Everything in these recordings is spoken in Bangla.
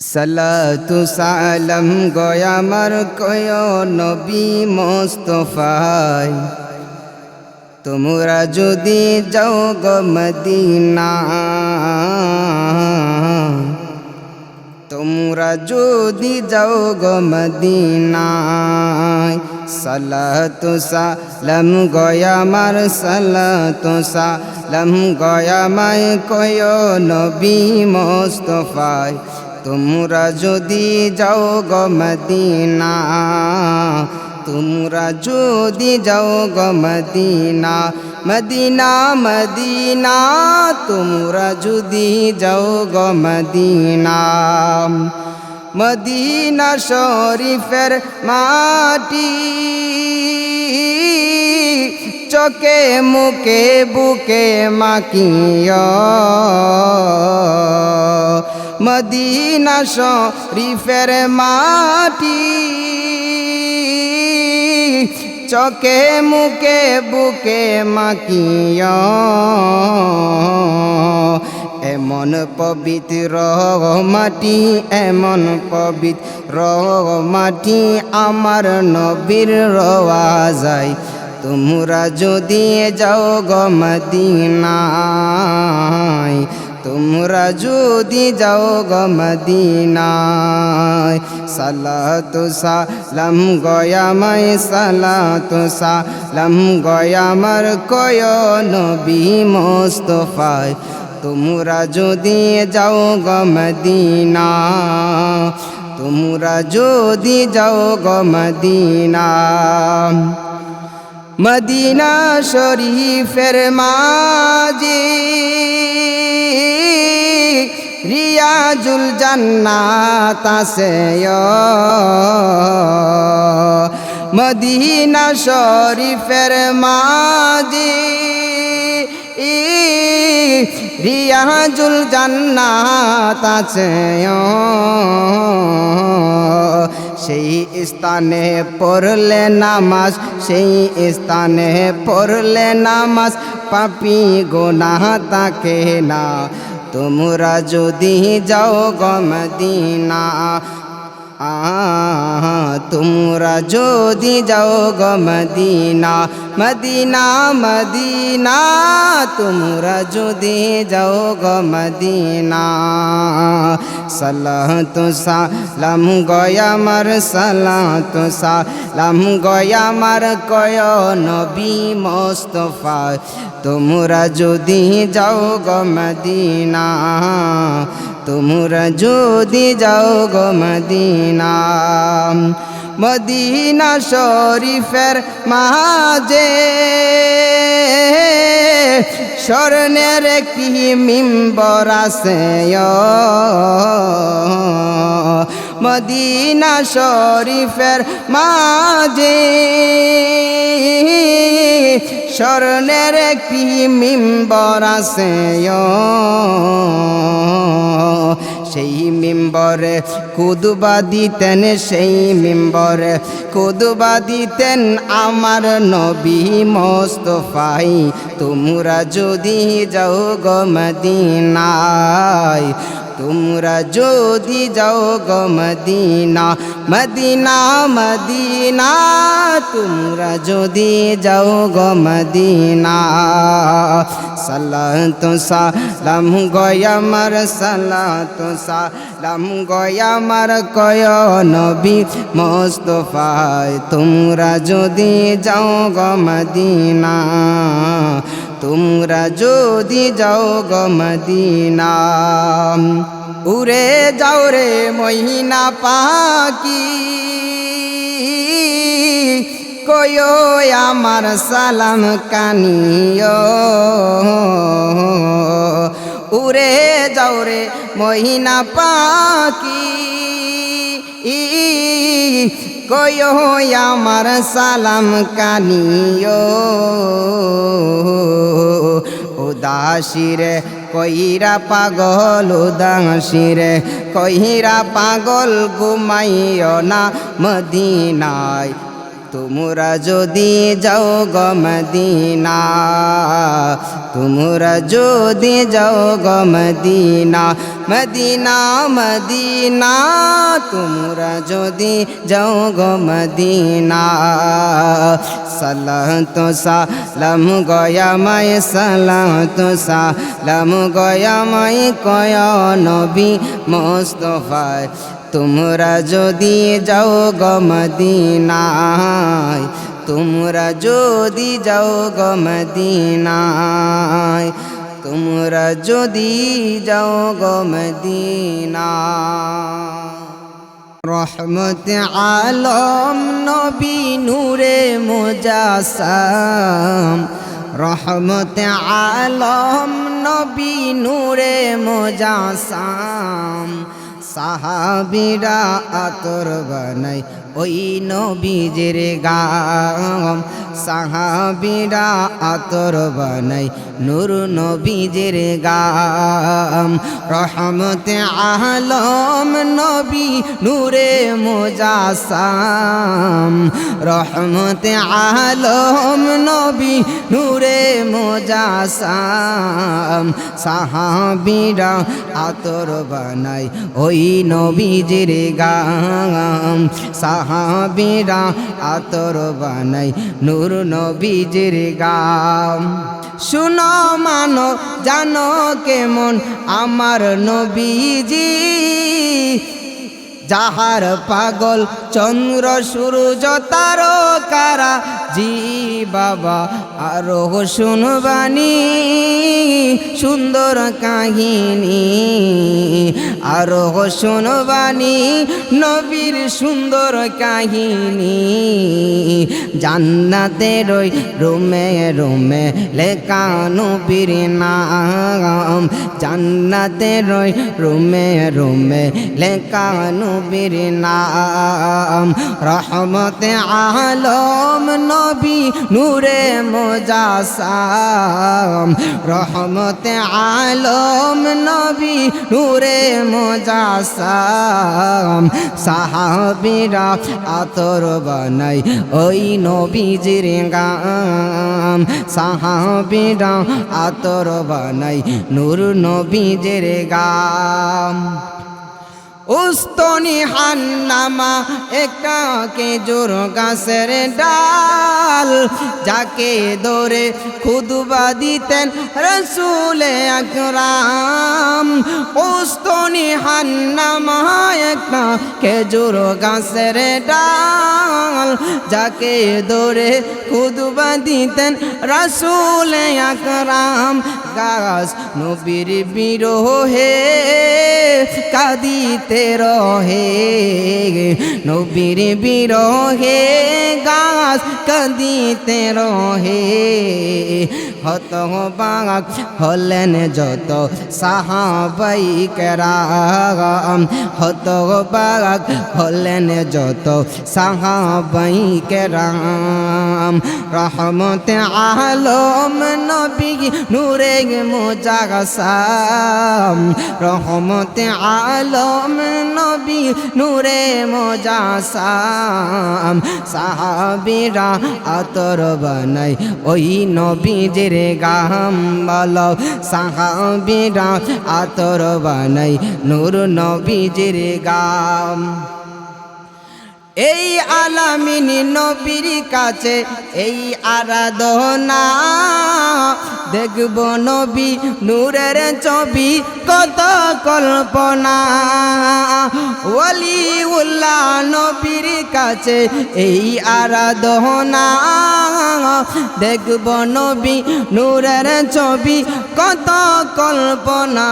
সালাতু সালাম গয়ামার কয় নবী মোস্তফায় তোমরা যদি যাও গো মদিনা, তোমরা যদি যাও গো মদিনায়, সালাতু সালাম গয়ামার সালাতু সালাম গয়ামায় কয় নবী মোস্তফায় তোমরা যদি যাও গো মদিনা, তোমরা যদি যাও গো মদিনা মদিনা মদিনা, তোমরা যদি যাও গো মদিনা। মদিনা শরীফের মাটি, চোখে মুখে বুকে মাকিয় মদিনা শরীফের মাটি, চোখে মুকে বুকে মাকিয় এমন পবিত্র মাটি, এমন পবিত্র মাটি আমার নবীর রওয়া যায়। তোমরা যদি যাও গো মদিনায় তোমরা যদি যাও গো মদিনায়, সালাতু সালাম গয়ামায় সালাতু সালাম গয়ামার কয় নবী মোস্তফায়। তোমরা যদি যাও গো মদিনা তোমরা যদি যাও গো মদিনা শরীফের মাঝে। রিয়াজুল জান্নাত আছে মদিনা শরীফের মাঝে। রিয়াজুল জান্নাত আছে সেই স্থানে পড়লে নামাজ, সেই স্থানে পড়লে নামাজ, পাপি গোনাহ তাকে না। তোমরা যদি যাও গমদিনা তোমরা যদি যাও গো মদিনা মদিনা মদিনা, তোমরা যদি যাও গো মদিনা। সালাতু সালাম গয়ামার সালাতু সালাম গয়ামার কয় নবী মোস্তফা, তোমরা যদি যাও গো মদিনা। তোমরা যদি যাও গো মদিনা মদিনা শরীফের মাঝে স্বর্ণের একটি মিম্বর আছে মদিনা শরীফের মাঝে স্বর্ণের একটি মিম্বর আছে সেই মিম্বরে কুদুবা দিতেন, সেই মিম্বরে কুদুবা দিতেন আমার নবী মোস্তফাই। তোমরা যদি যাও গো তোমরা যদি যাও গো মদিনা মদিনা মদিনা, তোমরা যদি যাও গো মদিনা। সালাতু সালাম গয়ামার সালাতু সালাম গয়ামার কয় নবী, মোস্তফায় তোমরা যদি যাও গো মদিনা, তোমরা যদি যাও গো মদিনা। উড়ে যাও রে মহিনা পাকি কয়ো আমার সালাম কানিও উড়ে যাও রে মহিনা পাকি কয়ো আমার সালাম কানিও উদাসিরে কইরা পাগল, উদাসিরে কইরা পাগল, ঘুমাইও না মদিনায়। তোমরা যদি যাও গ মদিনা, তোমরা যদি যাও গ মদিনা মদিনা তোমরা যদি যাও গ মদিনা। সালাহ তো সালাম গয়া মায় সালাহ তো সালাম গয়া মায়, কয় নবী মোস্তফায় তোমরা যদি যাও গ মদিনায়, তোমরা যদি যাও গ মদিনায়, তোমরা যদি যাও গ মদিনায়। রহমত আলম নবী নূরে মোজাসাম। রহমত আলম নবী নূরে মোজাসাম। সাহাবিরা আতর বানাই ওই নবীজের গাম। সাহাবিরা আতর বানাই নূর নবীজের গাম। রহমত আলম নবী নূরে মোজাসাম। রহমত আলম নবী নূরে মোজাসাম। সাহাবিরা আতর বানাই ওই নবীজের গাম। সাহাবিরা আতর বানাই নূর নবীজির গাম। শুনো মানো জানো কেমন আমার নবীজি। যাহার পাগল চন্দ্র, সূর্য তারকারা জি বাবা, আরও শুনবানি, সুন্দর কাহিনী। আরও শুনবানি, নবীর সুন্দর কাহিনী। জান্নাতের ওই রুমে রুমে লেখা নবীর নাম। জান্নাতের ওই রুমে রুমে লেখা নবীর নাম। রহমতে আলম নবী নূরে মোজাসাম। রহমতে আলম নবী নূরে মোজাসাম। সাহাবিরা আতর বানাই ওই নবীজির গাম। সাহাবিরা আতর বানাই নূর নবীজির গাম। উস্তনি হান্নামা একা জোর গাছের ডাল, যাকে দৌড়ে খুদবা দিতেন রসুলে আকরাম। উস্তনি হান্নামা একা খেজুর গাছের ডাল, যাকে দৌড়ে খুদবা দিতেন রসুলে আকরাম। গাছ নবীর বিরোহে কাদিতে রহে, নবীর বিরহে গাছ কাঁদিতে রহে। হত বাগ হলেন যত সাহাবাই কেরাম, হত বাগ হলেন যত সাহাবাই কেরাম। রহমত আলম নবী নূরে মোজাগাসাম রহমত আলম নবী নূরে মোজাসাম। সাহাবিরা আতর বানাই ওই নবীজের গাম বল সাহাবিরা আতর বানাই নূর নবীজের গাম। এই আলামিন নবীর কাছে এই আরাধনা দেখব নবী নূরের ছবি, কত কল্পনা। ওলি উল্লাহ নবীর কাছে এই আরাধনা দেখব নবী নূরের ছবি, কত কল্পনা।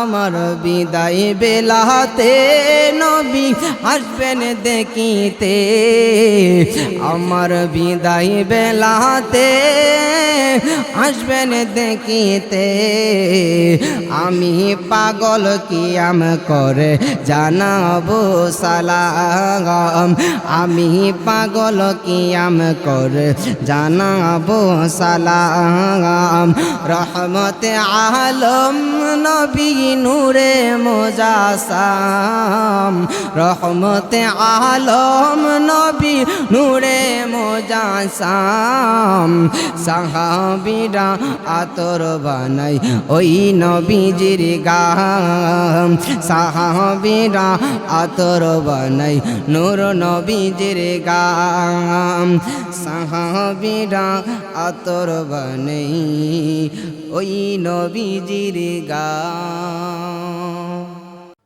আমার বিদায় বেলাতে নবী আসবেন দেখিতে আমার বিদায় বেলাতে আসবেন দেখিতে। আমি পাগল কিয়াম করে জানাব সালাম। আমি পাগল কিয়াম করে জানাব সালাম। রহমতে আলম নবী নূরে মোজাসাম। রহমতে আলম নবী নূরে মোজাসাম সাহাবিরা আতর বানাই ওই নবীজির গাম। সাহাবিরা আতর বানাই নূর নবীজির গাম। সাহাবিরা আতর বানাই ওই নবীজির গাম।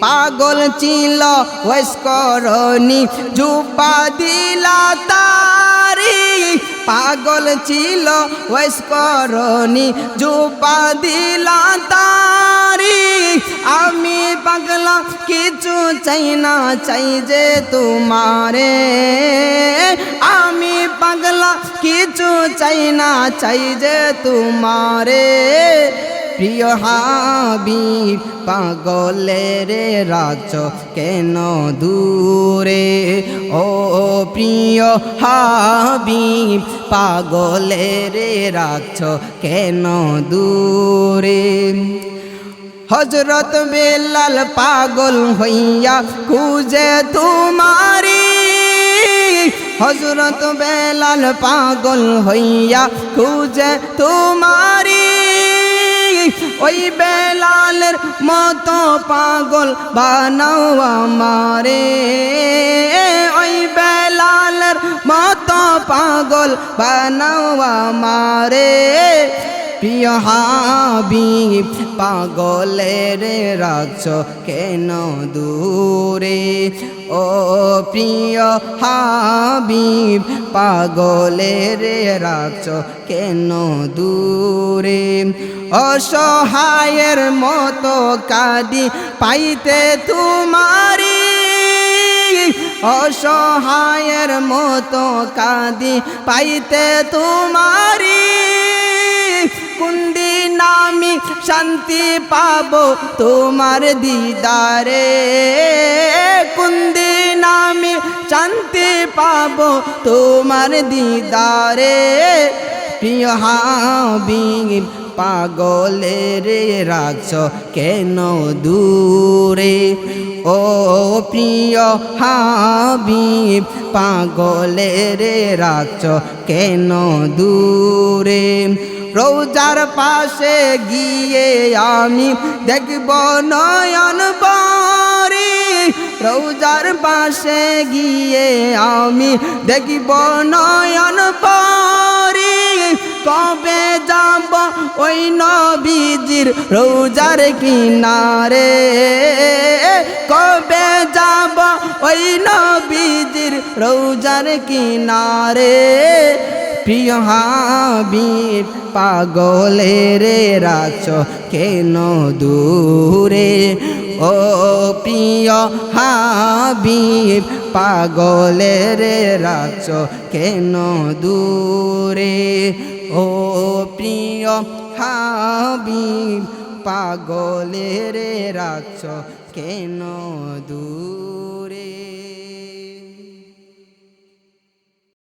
পাগল ছিল ওয়েস্করণী জুপা দিলা তারি। পাগল ছিল ওয়েস্করণী জুপা দিলা তারি। আমি পাগলা, কিছু চাই না, চাই যে তোমারে। আমি পাগলা, কিছু চাই না, চাই যে তোমারে। প্রিয় হাবিব, পাগলের রাজ কেন দূরে? ও প্রিয় হাবিব, পাগলের রাজ কেন দূরে? হজরত বেলাল পাগল হইয়া খুঁজে তোমারি। হজরত বেলাল পাগল হইয়া খুঁজে তোমারি। ওই বেলালের মতো পাগল বানাও আমারে। ওই বেলালের মতো পাগল বানাও আমারে। প্রিয় হাবিব, পাগলের রাখছ কেন দূরে? ও প্রিয় হাবিব, পাগলের রাখছ কেন দূরে? অসহায়ের মতো কাদি পাইতে তোমারি। অসহায়ের মতো কাদি পাইতে তোমারি। কুন্দি নামি শান্তি পাবো তোমার দিদারে। কুন্দি নামি শান্তি পাবো তোমার দিদারে। প্রিয় হাবিব, পাগলের রাখছ কেন দূরে? ও প্রিয় হাবিব, পাগলের রাখছ কেন দূরে? রোজার পাশে গিয়ে আমি দেখব নয়ন বারি রোজার পাশে গিয়ে আমি দেখব নয়ন পারি। কবে যাব ওই নবীজির রোজার কিনারে? কবে যাব ওই নবীজির রোজার কিনারে? প্রিয় হাবিব, পাগলের রাছ কেন দূরে? ও প্রিয় হাবিব, পাগলের রাছ কেন দূরে? ও প্রিয় হাবিব, পাগলের রাছ কেন দূরে?